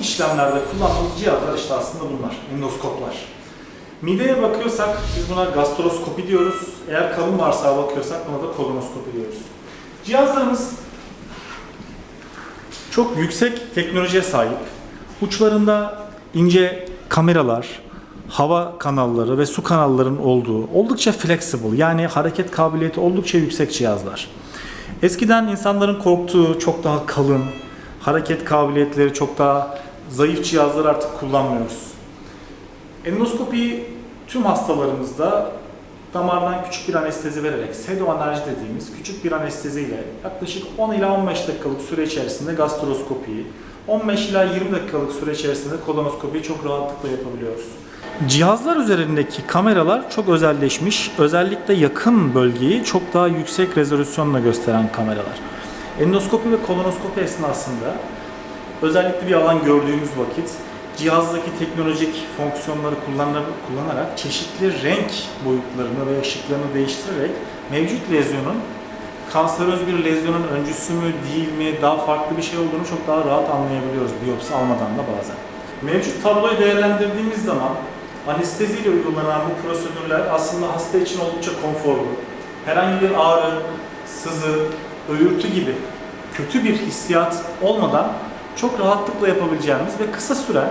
işlemlerde kullandığımız cihazlar işte aslında bunlar, endoskoplar. Mideye bakıyorsak biz buna gastroskopi diyoruz. Eğer kalın bağırsağa bakıyorsak buna da kolonoskopi diyoruz. Cihazlarımız çok yüksek teknolojiye sahip. Uçlarında ince kameralar, hava kanalları ve su kanallarının olduğu oldukça flexible yani hareket kabiliyeti oldukça yüksek cihazlar. Eskiden insanların korktuğu çok daha kalın, hareket kabiliyetleri çok daha zayıf cihazları artık kullanmıyoruz. Endoskopi tüm hastalarımızda damardan küçük bir anestezi vererek sedoanerji dediğimiz küçük bir anesteziyle yaklaşık 10 ila 15 dakikalık süre içerisinde gastroskopiyi, 15 ila 20 dakikalık süre içerisinde kolonoskopiyi çok rahatlıkla yapabiliyoruz. Cihazlar üzerindeki kameralar çok özelleşmiş. Özellikle yakın bölgeyi çok daha yüksek rezolüsyonla gösteren kameralar. Endoskopi ve kolonoskopi esnasında özellikle bir alan gördüğümüz vakit cihazdaki teknolojik fonksiyonları kullanarak, çeşitli renk boyutlarını ve ışıklarını değiştirerek mevcut lezyonun kanseröz bir lezyonun öncüsü mü değil mi daha farklı bir şey olduğunu çok daha rahat anlayabiliyoruz biyopsi almadan da bazen. Mevcut tabloyu değerlendirdiğimiz zaman anesteziyle uygulanan bu prosedürler aslında hasta için oldukça konforlu. Herhangi bir ağrı, sızı, öğürtü gibi kötü bir hissiyat olmadan çok rahatlıkla yapabileceğimiz ve kısa süren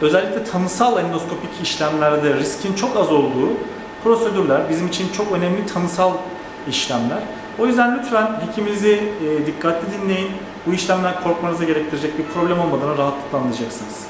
özellikle tanısal endoskopik işlemlerde riskin çok az olduğu prosedürler bizim için çok önemli tanısal işlemler. O yüzden lütfen hekiminizi e, dikkatli dinleyin. Bu işlemden korkmanıza gerektirecek bir problem olmadığını rahatlıkla anlayacaksınız.